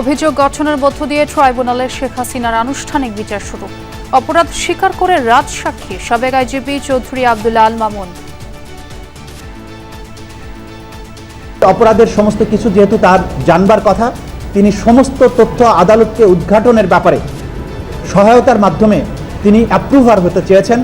অভিযোগ গঠনের মধ্য দিয়ে ট্রাইব্যুনালে শেখ হাসিনার আনুষ্ঠানিক বিচার শুরু। অপরাধ স্বীকার করে রাজসাক্ষী সাবেক আইজিপি চৌধুরী আব্দুল্লাহ আল মামুন। অপরাধের সমস্ত কিছু যেহেতু তার জানবার কথা, তিনি সমস্ত তথ্য আদালতকে উদ্ঘাটনের ব্যাপারে সহায়তার মাধ্যমে তিনি অ্যাপ্রুভার হতে চেয়েছেন।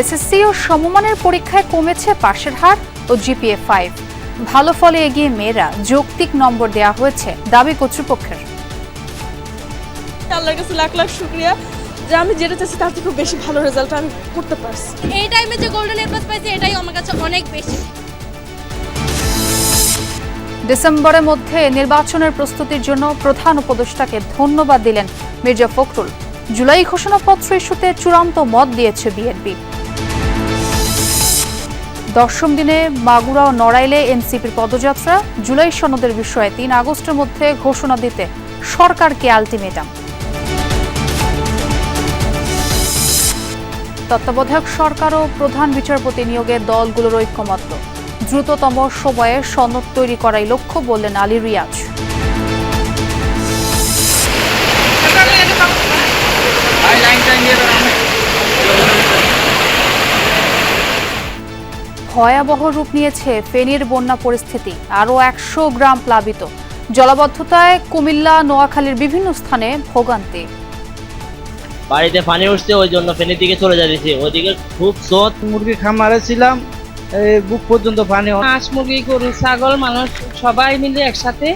এসএসসি ও সমমানের পরীক্ষায় কমেছে পাশের হার ও জিপিএ ফাইভ ভালো ফলে এগিয়ে মেয়েরা যৌক্তিক নম্বর দেওয়া হয়েছে দাবি কর্তৃপক্ষের। আল্লাহর কাছে লাখ লাখ শুক্রিয়া। যে আমি যেটা চাচ্ছি তার থেকে বেশি ভালো রেজাল্ট আমি করতে পারছি। এই টাইমে যে গোল্ডেন এ প্লাস পাইছি এটাই আমার কাছে অনেক বেশি। ডিসেম্বরের মধ্যে নির্বাচনের প্রস্তুতির জন্য প্রধান উপদেষ্টাকে ধন্যবাদ দিলেন মির্জা ফখরুল। জুলাই ঘোষণাপত্র ইস্যুতে চূড়ান্ত মত দিয়েছে বিএনপি দশম দিনে মাগুরা ও নড়াইলে এনসিপির পদযাত্রা। জুলাই সনদের বিষয়ে তিন আগস্টের মধ্যে ঘোষণা দিতে সরকারকে আলটিমেটাম। তত্ত্বাবধায়ক সরকার ও প্রধান বিচারপতি নিয়োগে দলগুলোর ঐক্যমত্য। দ্রুততম সময়ে সনদ তৈরি করাই লক্ষ্য বললেন আলী রিয়াজ। ভয়াবহ রূপ নিয়েছে ফেনীর বন্যা পরিস্থিতি। আরও একশো গ্রাম প্লাবিত। জলাবদ্ধতায় কুমিল্লা নোয়াখালীর বিভিন্ন স্থানে ভোগান্তি। বাড়িতে পানি উঠছে ওই জন্য ফেনের দিকে চলে যাচ্ছে। ওইদিকে খুব স্রোত। মুরগি খামারে ছিলাম এই বুক পর্যন্ত পানি হাঁস মুরগি গরু ছাগল মানুষ সবাই মিলে একসাথে